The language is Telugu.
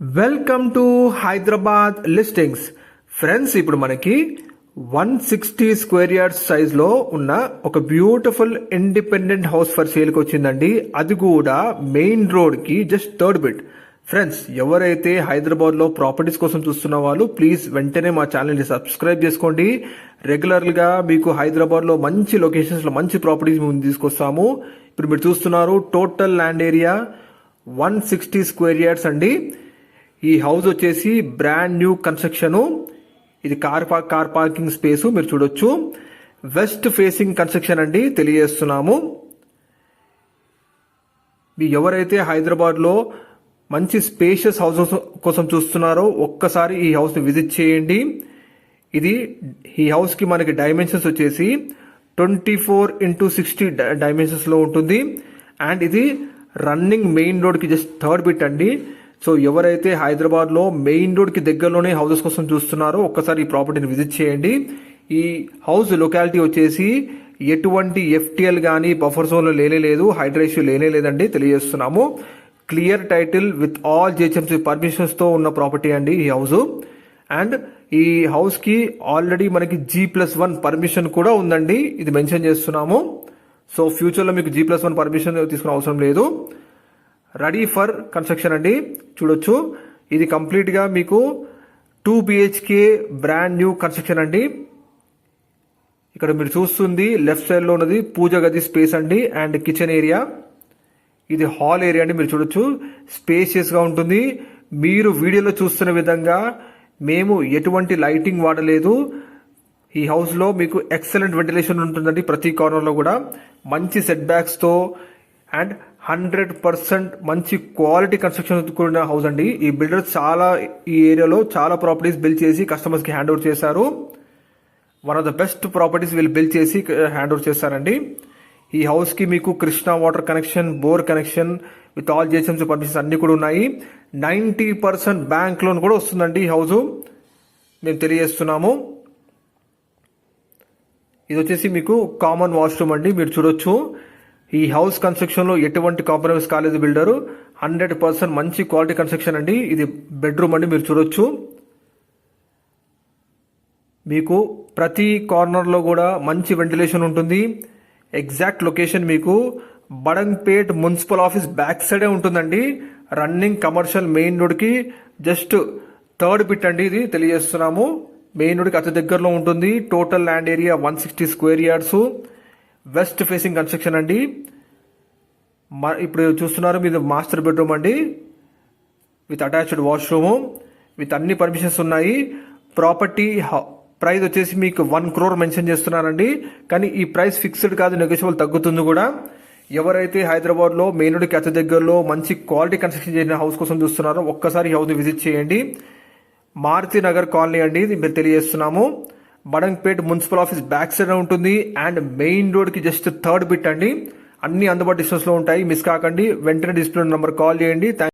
Welcome to Hyderabad listings friends ఇప్పుడు మనకి వన్ సిక్స్టీ స్క్వేర్ యార్డ్స్ సైజ్లో ఉన్న ఒక బ్యూటిఫుల్ ఇండిపెండెంట్ హౌస్ ఫర్ సేల్కి వచ్చిందండి. అది కూడా మెయిన్ రోడ్కి జస్ట్ థర్డ్ బిట్ ఫ్రెండ్స్ ఎవరైతే హైదరాబాద్లో ప్రాపర్టీస్ కోసం చూస్తున్న వాళ్ళు ప్లీజ్ వెంటనే మా ఛానల్ని సబ్స్క్రైబ్ చేసుకోండి. రెగ్యులర్గా మీకు హైదరాబాద్లో మంచి లొకేషన్స్లో మంచి ప్రాపర్టీస్ మేము తీసుకొస్తాము. ఇప్పుడు మీరు చూస్తున్నారు total land area one sixty square yards అండి. ఈ హౌస్ వచ్చేసి బ్రాండ్ న్యూ కన్స్ట్రక్షన్. ఇది car park car parking space మీరు చూడొచ్చు. వెస్ట్ ఫేసింగ్ కన్స్ట్రక్షన్ అండి తెలియజేస్తున్నాము. మీ ఎవరైతే హైదరాబాద్లో మంచి స్పేషియస్ హౌస్ కోసం చూస్తున్నారో ఒక్కసారి ఈ హౌస్ని విజిట్ చేయండి. ఇది ఈ హౌస్కి మనకి డైమెన్షన్స్ వచ్చేసి ట్వంటీ ఫోర్ ఇంటూ సిక్స్టీ డైమెన్షన్స్లో ఉంటుంది. అండ్ ఇది రన్నింగ్ మెయిన్ రోడ్కి జస్ట్ థర్డ్ బిట్ అండి. సో ఎవరైతే హైదరాబాద్లో మెయిన్ రోడ్కి దగ్గరలోనే హౌసెస్ కోసం చూస్తున్నారో ఒక్కసారి ఈ ప్రాపర్టీని విజిట్ చేయండి. ఈ హౌస్ లొకాలిటీ వచ్చేసి ఎటువంటి ఎఫ్టీఎల్ కానీ బఫర్ జోన్లో లేనే లేదు హైడ్రేషియో లేనే లేదండి తెలియజేస్తున్నాము. Clear title with all GHMC పర్మిషన్స్తో ఉన్న ప్రాపర్టీ అండి ఈ హౌస్. అండ్ ఈ హౌస్కి ఆల్రెడీ మనకి జీ ప్లస్ వన్ పర్మిషన్ కూడా ఉందండి. ఇది మెన్షన్ చేస్తున్నాము. సో ఫ్యూచర్లో మీకు జీ ప్లస్ వన్ పర్మిషన్ తీసుకునే అవసరం లేదు. రెడీ ఫర్ కన్స్ట్రక్షన్ అండి. చూడొచ్చు. ఇది కంప్లీట్గా మీకు two BHK brand new construction అండి. ఇక్కడ మీరు చూస్తుంది లెఫ్ట్ సైడ్లో ఉన్నది పూజ గది స్పేస్ అండి అండ్ కిచెన్ ఏరియా. ఇది హాల్ ఏరియా అండి మీరు చూడొచ్చు. స్పేషియస్గా ఉంటుంది. మీరు వీడియోలో చూస్తున్న విధంగా మేము ఎటువంటి లైటింగ్ వాడలేదు. ఈ హౌస్లో మీకు ఎక్సలెంట్ వెంటిలేషన్ ఉంటుందండి ప్రతి కార్నర్లో కూడా. మంచి సెట్ బ్యాక్స్తో అండ్ హండ్రెడ్ పర్సెంట్ మంచి క్వాలిటీ కన్స్ట్రక్షన్ కూడిన హౌస్ అండి. ఈ బిల్డర్ చాలా ఈ ఏరియాలో చాలా ప్రాపర్టీస్ బిల్డ్ చేసి కస్టమర్స్కి హ్యాండ్ ఓవర్ చేశారు. One of the best properties వీళ్ళు బిల్డ్ చేసి హ్యాండ్ ఓవర్ చేస్తారండి. ఈ హౌస్కి మీకు Krishna water connection bore connection with all GHMC permissions అన్ని కూడా ఉన్నాయి. నైంటీ పర్సెంట్ బ్యాంక్ లోన్ కూడా వస్తుందండి ఈ హౌస్. మేము తెలియజేస్తున్నాము. ఇది వచ్చేసి మీకు కామన్ వాష్రూమ్ అండి మీరు చూడొచ్చు. ఈ హౌస్ కన్స్ట్రక్షన్లో ఎటువంటి కాంప్రమైజ్ కాలేదు బిల్డరు. హండ్రెడ్ పర్సెంట్ మంచి క్వాలిటీ కన్స్ట్రక్షన్ అండి. ఇది బెడ్రూమ్ అండి మీరు చూడొచ్చు. మీకు ప్రతి కార్నర్లో కూడా మంచి వెంటిలేషన్ ఉంటుంది. ఎగ్జాక్ట్ లొకేషన్ మీకు బడంగ్పేట్ మున్సిపల్ ఆఫీస్ బ్యాక్ సైడే ఉంటుందండి. రన్నింగ్ కమర్షియల్ మెయిన్ రోడ్కి జస్ట్ థర్డ్ బిట్ అండి ఇది తెలియజేస్తున్నాము. మెయిన్ రోడ్కి అతి దగ్గరలో ఉంటుంది. Total land area one sixty square yards west facing construction అండి. ఇప్పుడు చూస్తున్నారు మీరు మాస్టర్ బెడ్రూమ్ అండి. విత్ అటాచ్డ్ వాష్రూమ్ విత్ అన్ని పర్మిషన్స్ ఉన్నాయి. ప్రాపర్టీ ప్రైస్ వచ్చేసి మీకు వన్ క్రోర్ మెన్షన్ చేస్తున్నారండి కానీ ఈ ప్రైస్ ఫిక్స్డ్ కాదు నెగోషియబుల్ తగ్గుతుంది కూడా. ఎవరైతే హైదరాబాద్లో మెయిన్ రోడ్కి దగ్గరలో మంచి క్వాలిటీ కన్స్ట్రక్షన్ చేసిన హౌస్ కోసం చూస్తున్నారో ఒక్కసారి హౌస్ని విజిట్ చేయండి. మారుతి నగర్ కాలనీ అండి మేము తెలియజేస్తున్నాము. Badangpet municipal office back side ఉంటుంది. అండ్ మెయిన్ రోడ్కి జస్ట్ థర్డ్ బిట్ అండి. అన్ని అందుబాటు డిస్టెన్స్లో ఉంటాయి. మిస్ కాకండి. వెంటనే డిస్ప్లే నెంబర్ కాల్ చేయండి.